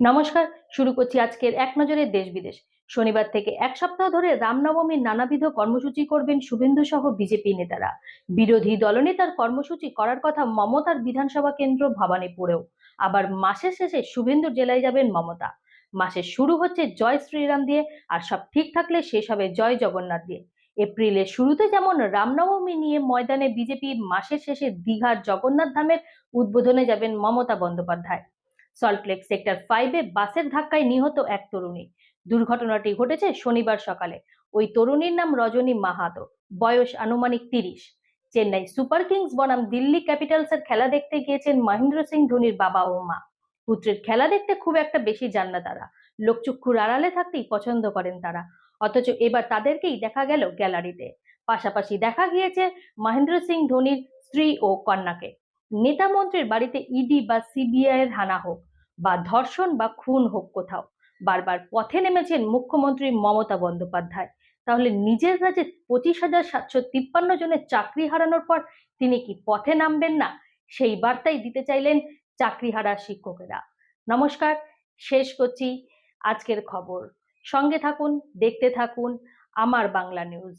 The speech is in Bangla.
নমস্কার, শুরু করছি আজকের এক নজরে দেশ বিদেশ। শনিবার থেকে এক সপ্তাহ ধরে রামনবমীর নানাবিধ কর্মসূচি করবেন শুভেন্দু সহ বিজেপি নেতারা। বিরোধী দলনেতার কর্মসূচি করার কথা মমতার বিধানসভা কেন্দ্র ভবানীপুরেও। আবার মাসের শেষে শুভেন্দুর জেলায় যাবেন মমতা। মাসের শুরু হচ্ছে জয় শ্রীরাম দিয়ে, আর সব ঠিক থাকলে শেষ হবে জয় জগন্নাথ দিয়ে। এপ্রিলের শুরুতে যেমন রামনবমী নিয়ে ময়দানে বিজেপি মাসের শেষে দীঘার জগন্নাথ ধামের উদ্বোধনে যাবেন মমতা বন্দ্যোপাধ্যায়। সল্টলেক সেক্টর ফাইভে বাসের ধাক্কায় নিহত এক তরুণী। দুর্ঘটনাটি ঘটেছে শনিবার সকালে। ওই তরুণীর নাম রজনী মাহাতো, বয়স আনুমানিক তিরিশ। চেন্নাই সুপার কিংস বনাম দিল্লি ক্যাপিটালসের খেলা দেখতে গিয়েছেন মহেন্দ্র সিং ধোনির বাবা ও মা। পুত্রের খেলা দেখতে খুব একটা বেশি যান না তারা। লোকচক্ষুর আড়ালে থাকতেই পছন্দ করেন তারা। অথচ এবার তাদেরকেই দেখা গেল গ্যালারিতে। পাশাপাশি দেখা গিয়েছে মহেন্দ্র সিং ধোনির স্ত্রী ও কন্যাকে। নেতা মন্ত্রীর বাড়িতে ইডি বা সিবিআই এর হানা হোক। বা ধর্ষণ বা খুন হোক কোথাও। বারবার পথে নেমেছেন মুখ্যমন্ত্রী মমতা বন্দ্যোপাধ্যায়। তাহলে নিজের রাজ্যে পঁচিশ হাজার সাতশো তিপ্পান্ন জনের চাকরি হারানোর পর তিনি কি পথে নামবেন না? সেই বার্তাই দিতে চাইলেন চাকরিহারা শিক্ষকেরা। নমস্কার, শেষ করছি আজকের খবর। সঙ্গে থাকুন, দেখতে থাকুন, আমার বাংলা নিউজ।